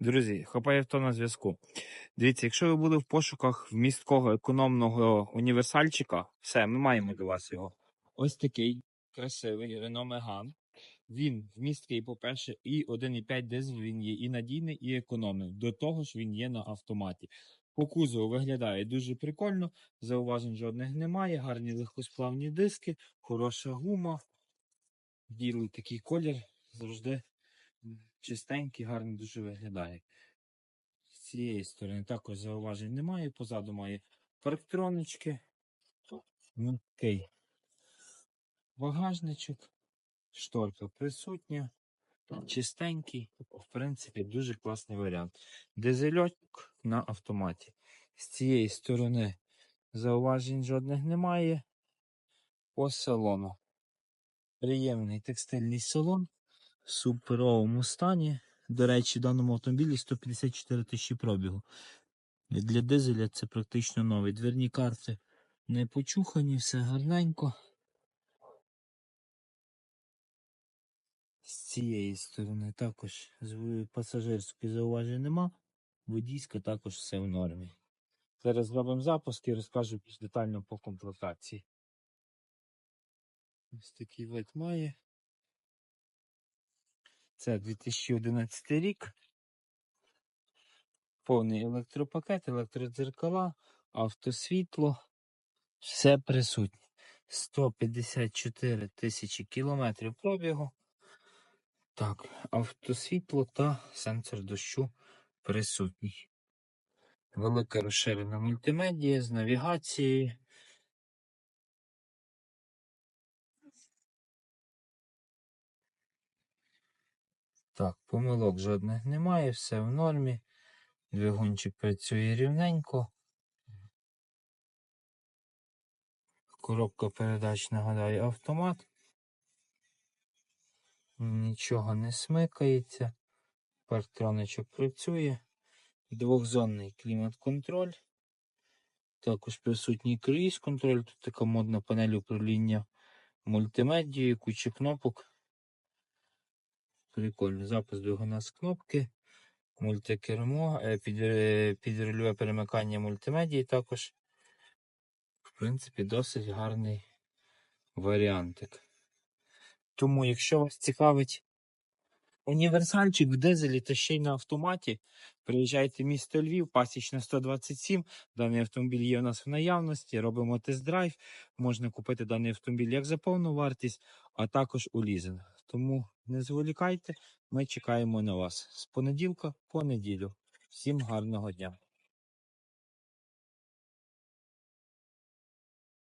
Друзі, хапає авто на зв'язку. Дивіться, якщо ви були в пошуках вмісткого економного універсальчика, все, ми маємо до вас його. Ось такий красивий Renault Megane. Він вмісткий, по-перше, і 1,5 дизель він є і надійний, і економний. До того ж, він є на автоматі. По кузову виглядає дуже прикольно, зауважень жодних немає, гарні легкосплавні диски, хороша гума, білий такий колір завжди чистенький, гарно дуже виглядає. З цієї сторони також зауважень немає. Позаду має парктронички. Окей. Багажничок. Шторка присутня. Чистенький. В принципі, дуже класний варіант. Дизельок на автоматі. З цієї сторони зауважень жодних немає. По салону. Приємний текстильний салон суперовому стані. До речі, в даному автомобілі 154 тисячі пробігу. Для дизеля це практично новий. Дверні карти не почухані, все гарненько. З цієї сторони також пасажирської зауважень нема. Водійська також все в нормі. Зараз зробимо запуск і розкажу більш детально по комплектації. Ось такий вид має. Це 2011 рік. Повний електропакет, електродзеркала, автосвітло. Все присутнє. 154 тисячі кілометрів пробігу. Так, автосвітло та сенсор дощу присутній. Велика розширена мультимедія з навігацією. Так, помилок жодних немає, все в нормі. Двигунчик працює рівненько. Коробка передач нагадаю автомат. Нічого не смикається. Парктроничок працює. Двохзонний клімат-контроль. Також присутній круїз контроль. Тут така модна панель управління мультимедією, куча кнопок. Прикольно. Запис двигуна з кнопки, мультикермо, е, е, підрульове перемикання мультимедії також. В принципі, досить гарний варіантик. Тому, якщо вас цікавить універсальчик в дизелі та ще й на автоматі, приїжджайте в місто Львів, пасічна 127. Даний автомобіль є у нас в наявності. Робимо тест-драйв. Можна купити даний автомобіль як за повну вартість, а також у лізинг. Тому не зволікайте, ми чекаємо на вас з понеділка по неділю. Всім гарного дня!